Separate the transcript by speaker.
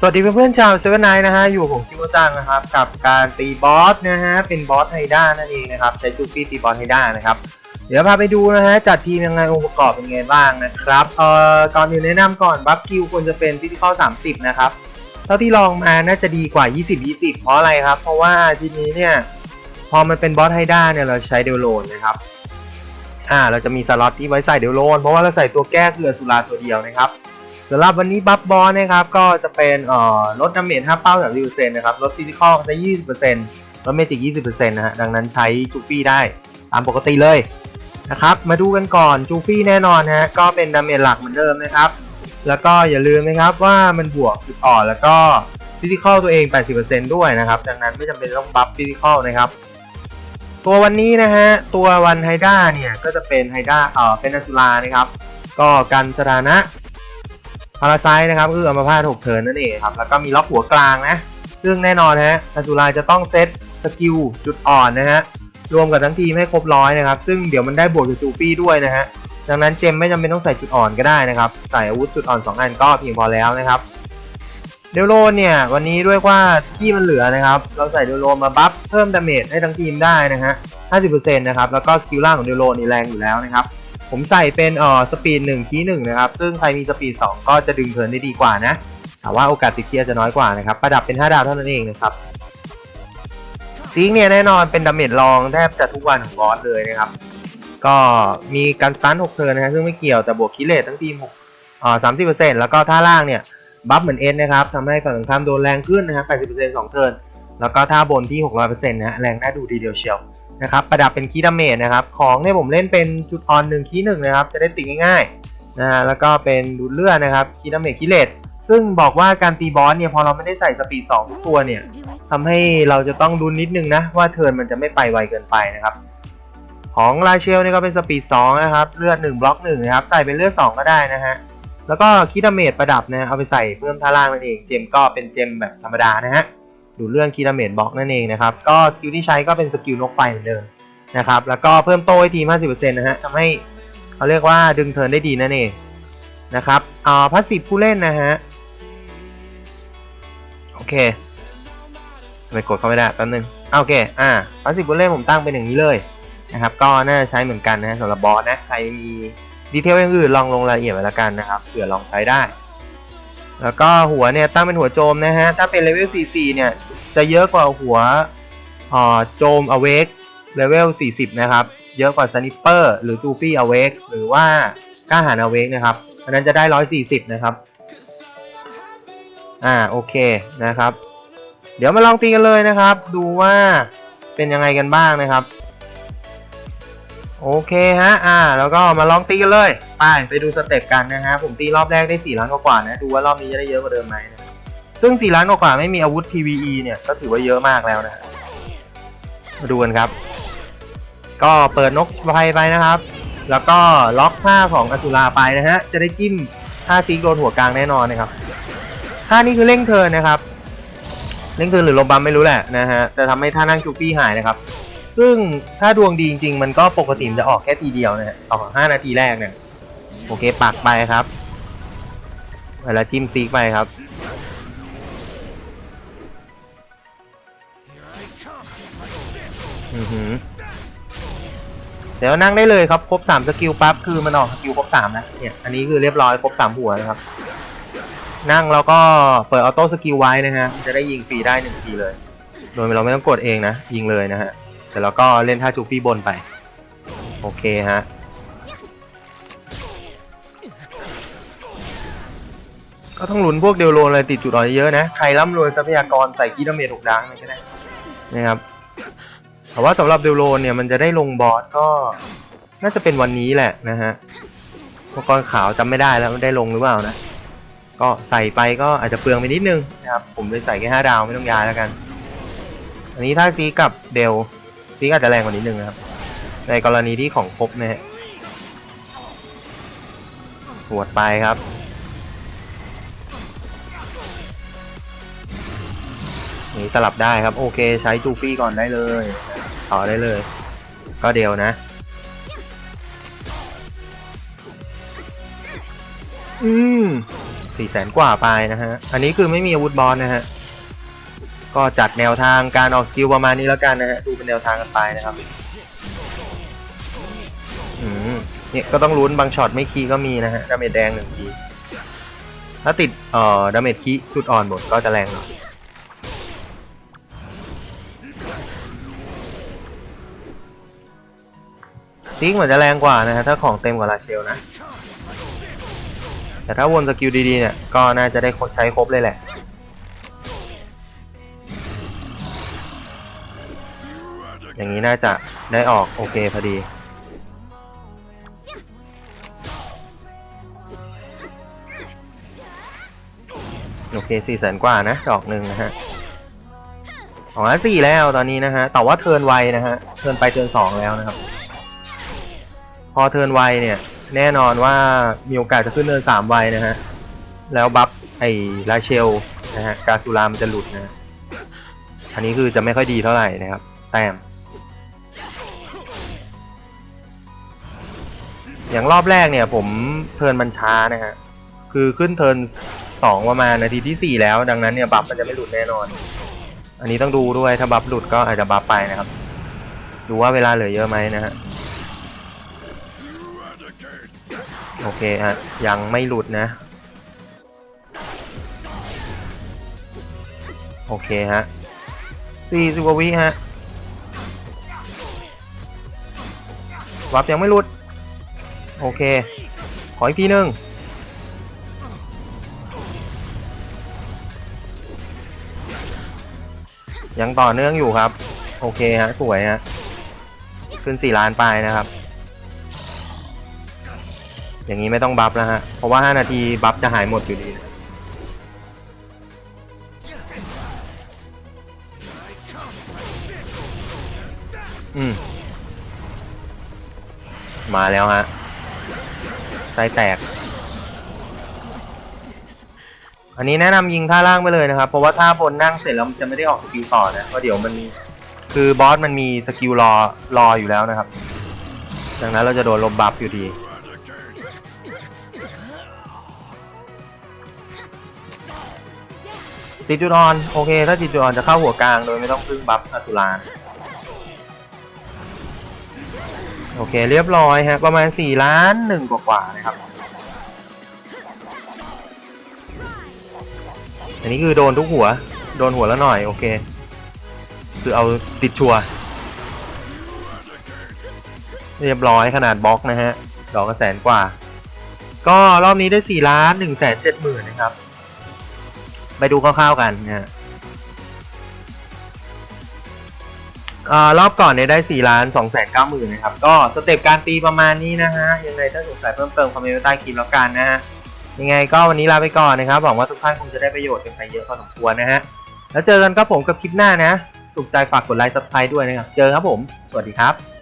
Speaker 1: สวัสดีเพื่อนๆชาวเซเว่นไนนะฮะอยู่ผมคิโมจังนะครับ กับการตีบอสนะฮะเป็นบอสไฮด้านั่นเองนะครับ ใช้จูฟี่ตีบอสไฮด้านะครับ เดี๋ยวพาไปดูนะฮะจัดทีมยังไงองค์ประกอบเป็นไงบ้างนะครับเอ่อก่อนอื่นแนะนำก่อนบัฟคิวควรจะเป็นฟิสิกอล30 นะครับเท่าที่ลองมาน่าจะดีกว่า 20 20 เพราะอะไรครับ เพราะว่าทีนี้เนี่ยพอมันเป็นบอสไฮด้าเนี่ยเราใช้เดลโลนนะครับอ่าเราจะมีสล็อตที่ไว้ใส่เดลโลนเพราะว่าเราใส่ตัวแก้คือสุราตัวเดียวนะครับ สำหรับวันนี้บัฟบอสนะครับก็จะเป็นเอ่อลดดาเมจ5เป้าจากริวเซนนะครับลดฟิสิกอลได้ 20%ลดเมจิก 20%นะฮะดังนั้นใช้จูฟี่ได้ตามปกติเลยนะครับมาดูกันก่อนจูฟี่แน่นอนฮะก็เป็นดาเมจหลักเหมือนเดิมนะครับ แล้วก็อย่าลืมนะครับว่ามันบวกจุดอ่อนแล้วก็ฟิสิกอลตัวเอง 80%ด้วยนะครับ ดังนั้นไม่จำเป็นต้องบัฟฟิสิกอลนะครับตัววันนี้นะฮะตัววันไฮด้าเนี่ยก็จะเป็นไฮด้าเอ่อเป็นอสุรานะครับ ก็กันสถานะ พาราไซนะครับคืออัมพาตหกเทินนั่นเองครับ แล้วก็มีล็อกหัวกลางนะ ซึ่งแน่นอนฮะอาจูราจะต้องเซตสกิลจุดอ่อนนะฮะ รวมกับทั้งทีมให้ครบร้อยนะครับ ซึ่งเดี๋ยวมันได้บวกจากจูฟี่ด้วยนะฮะ ดังนั้นเจมไม่จำเป็นต้องใส่จุดอ่อนก็ได้นะครับ ใส่อาวุธจุดอ่อน2อันก็เพียงพอแล้วนะครับ เดลโลเนี่ยวันนี้ด้วยว่าที่มันเหลือนะครับ เราใส่เดลโลมาบัฟเพิ่มดาเมจให้ทั้งทีมได้นะฮะ 50%นะครับ แล้วก็สกิลล่างของเดลโลนนี่แรงอยู่แล้วนะครับ ผมใส่เป็นเอ่อสปีดหนึ่งคีหนึ่งนะครับ ซึ่งใครมีสปีดสองก็จะดึงเทิร์นได้ดีกว่านะ แต่ว่าโอกาสติดเกียจะน้อยกว่านะครับ ประดับเป็น 5 ดาวเท่านั้นเองนะครับซิงเนี่ยแน่นอนเป็นดาเมจรองแทบจะทุกวันของบอสเลยนะครับ ก็มีการสตัน6เทิร์นนะฮะซึ่งไม่เกี่ยวแต่บวกคิเลตทั้งทีม6อ่าสามสิบเปอร์เซ็นต์แล้วก็ท่าล่างเนี่ยบัฟเหมือนเอ็นะครับทำให้ฝั่งตรงข้ามโดนแรงขึ้นนะครับ80%สองเทิร์นแล้วก็ท่าบนที่600%นะฮะแรงน่าดูทีเดียวเชียว นะครับประดับเป็นคีดาเมจนะครับของเนี่ยผมเล่นเป็นจุดออนหนึ่งคีหนึ่งนะครับจะได้ติดง่ายๆนะฮะแล้วก็เป็นดูดเลือดนะครับคีดาเมจคีเลตซึ่งบอกว่าการตีบอสเนี่ยพอเราไม่ได้ใส่สปีด2ทุกตัวเนี่ยทำให้เราจะต้องดูนิดนึงนะว่าเทิร์นมันจะไม่ไปไวเกินไปนะครับของราเชลนี่ก็เป็นสปีด2นะครับเลือด1บล็อก1นะครับใส่เป็นเลือด2 ก็ได้นะฮะแล้วก็คีดาเมจประดับนะเอาไปใส่เพิ่มท่าล่างนั่นเองเจมก็เป็นเจมแบบธรรมดานะฮะ ดูเรื่องคีย์ดาเมจบล็อกนั่นเองนะครับ ก็สกิลที่ใช้ก็เป็นสกิลนกไฟเหมือนเดิมนะครับ แล้วก็เพิ่มโต้ให้ทีม 50%นะฮะทำให้เขาเรียกว่าดึงเทิร์นได้ดีนั่นเองนะครับอ่าพาสซีฟผู้เล่นนะฮะ โอเคไมกดเข้าไม่ได้แป๊บนึงอ่าโอเค อ่าพาสซีฟผู้เล่นผมตั้งเป็นอย่างนี้เลยนะครับ ก็น่าจะใช้เหมือนกันนะฮะสำหรับบอสนะ ใครมีดีเทลอย่างอื่นลองลงรายละเอียดไว้แล้วกันนะครับ เผื่อลองใช้ได้ แล้วก็หัวเนี่ยตั้งเป็นหัวโจมนะฮะ ถ้าเป็นเลเวล 44 เนี่ย จะเยอะกว่าหัวโจมอเวกเลเวล 40 นะครับ เยอะกว่าสนิปเปอร์หรือจูฟี่อเวกหรือว่ากล้าหาญอเวกนะครับอันนั้นจะได้ 140 นะครับ อ่า โอเคนะครับ เดี๋ยวมาลองตีกันเลยนะครับ ดูว่าเป็นยังไงกันบ้างนะครับ โอเคฮะ อ่า แล้วก็มาลองตีกันเลย ไป ไปดูสเต็ปกันนะฮะ ผมตีรอบแรกได้4ล้านกว่าๆนะ ดูว่ารอบนี้จะได้เยอะกว่าเดิมไหมนะ ซึ่ง4ล้านกว่าไม่มีอาวุธ PVE เนี่ย ก็ถือว่าเยอะมากแล้วนะ มาดูกันครับ ก็เปิดนกไฟไปนะครับ แล้วก็ล็อกท่าของอสุราไปนะฮะ จะได้จิ้มท่าซีกโดนหัวกลางแน่นอนนะครับท่านี้คือเร่งเทินนะครับ เร่งเทินหรือลมบัมไม่รู้แหละนะฮะ จะทำให้ท่านั่งจูปี้หายนะครับ ซึ่งถ้าดวงดีจริงๆ มันก็ปกติมันจะออกแค่ทีเดียวนะฮะออกห้านาทีแรกเนี่ยโอเคปักไปครับเวลาจิ้มซีกไปครับ อือหือเดี๋ยวนั่งได้เลยครับ ครบสามสกิลปั๊บคือมันออกสกิลครบสามนะเนี่ยอันนี้คือเรียบร้อยครบสามหัวนะครับ นั่งแล้วก็เปิดออโต้สกิลไว้นะฮะจะได้ยิงฟรีได้หนึ่งทีเลย โดยเราไม่ต้องกดเองนะ ยิงเลยนะฮะ ร็จแล้วก็เล่นท่าจูฟี่บนไป โอเคฮะก็ต้องหลุนพวกเดลโลอะไรติดจุดอ่อนเยอะนะ ใครร่ำรวยทรัพยากรใส่กีดาเมจหกดังก็ได้นะครับแต่ว่าสำหรับเดลโลเนี่ยมันจะได้ลงบอสก็น่าจะเป็นวันนี้แหละนะฮะอุปกรณ์ขาวจำไม่ได้แล้วมันได้ลงหรือเปล่านะ ก็ใส่ไปก็อาจจะเปลืองไปนิดนึงนะครับ ผมเลยใส่แค่ห้าดาวไม่ต้องย้ายแล้วกัน อันนี้ถ้าซีกับเดล ซีก็อาจจะแรงกว่านิดนึงนะครับ ในกรณีที่ของครบนะฮะปวดไปครับ นี่สลับได้ครับ โอเคใช้จูฟี่ก่อนได้เลย ต่อได้เลย ก็เดียวนะ อืมสี่แสนกว่าไปนะฮะ อันนี้คือไม่มีอาวุธบอลนะฮะ ก็จัดแนวทางการออกสกิลประมาณนี้แล้วกันนะฮะดูเป็นแนวทางกันไปนะครับอืมเนี่ยก็ต้องลุ้นบางช็อตไม่คีก็มีนะฮะดาเมจแดงหนึ่งทีถ้าติดเอ่อดาเมจคีจุดอ่อนหมดก็จะแรงหน่อยซิกเหมือนจะแรงกว่านะฮะถ้าของเต็มกว่าลาเชลนะ แต่ถ้าวนสกิลดีๆเนี่ยก็น่าจะได้ใช้ครบเลยแหละ อย่างนี้น่าจะได้ออกโอเคพอดี โอเคสี่แสนกว่านะ ดอกหนึ่งนะฮะสองล้านสี่แล้วตอนนี้นะฮะ แต่ว่าเทินไวนะฮะ เทินไปเทินสองแล้วนะครับ พอเทินไวเนี่ย แน่นอนว่ามีโอกาสจะขึ้นเนินสามไวนะฮะ แล้วบัฟไอ้ลาเชลนะฮะ กาซูรามันจะหลุดนะฮะอันนี้คือจะไม่ค่อยดีเท่าไหร่นะครับ แต้ม อย่างรอบแรกเนี่ย ผมเทิร์นมันช้านะฮะคือขึ้นเทิร์นสองประมาณนาทีที่สี่แล้ว ดังนั้นเนี่ยบัฟมันจะไม่หลุดแน่นอน อันนี้ต้องดูด้วยถ้าบัฟหลุดก็อาจจะบัฟไปนะครับ ดูว่าเวลาเหลือเยอะไหมนะฮะโอเคฮะยังไม่หลุดนะ โอเคฮะสี่สิบวิฮะวับยังไม่หลุด โอเค ขออีกทีหนึ่งยังต่อเนื่องอยู่ครับ โอเคฮะ สวยฮะ ขึ้นสี่ล้านไปนะครับ อย่างนี้ไม่ต้องบัฟแล้วฮะ เพราะว่าห้านาทีบัฟจะหายหมดอยู่ดีอืม มาแล้วฮะ ไส้แตก อันนี้แนะนำยิงท่าล่างไปเลยนะครับ เพราะว่าท่าบนนั่งเสร็จแล้วมันจะไม่ได้ออกสกิลต่อนะเพราะเดี๋ยวมันคือบอสมันมีสกิลรอรออยู่แล้วนะครับดังนั้นเราจะโดนลบบัฟอยู่ดีติดจุดอ่อนโอเค ถ้าติดจุดอ่อนจะเข้าหัวกลางโดยไม่ต้องพึ่งบัฟอัตุลาน โอเคเรียบร้อยฮะประมาณสี่ล้านหนึ่งกว่าๆนะครับ อันนี้คือโดนทุกหัว โดนหัวแล้วหน่อย โอเค คือเอาติดชัว เรียบร้อยขนาดบล็อกนะฮะ ดอกกระแสนกว่า ก็รอบนี้ได้สี่ล้านหนึ่งแสนเจ็ดหมื่นนะครับ ไปดูคร่าวๆกันนะ อ่ารอบก่อนเนี่ยได้สี่ล้านสองแสนเก้าหมื่นนะครับ ก็สเต็ปการตีประมาณนี้นะฮะ ยังไงถ้าสงสัยเพิ่มเติมคอมเมนต์ใต้คลิปแล้วกันนะฮะ ยังไงก็วันนี้ลาไปก่อนนะครับ หวังว่าทุกท่านคงจะได้ประโยชน์กันไปเยอะพอสมควรนะฮะ แล้วเจอกันครับผมกับคลิปหน้านะ ถูกใจฝากกดไลค์ซับสไครต์ด้วยนะครับ เจอครับผม สวัสดีครับ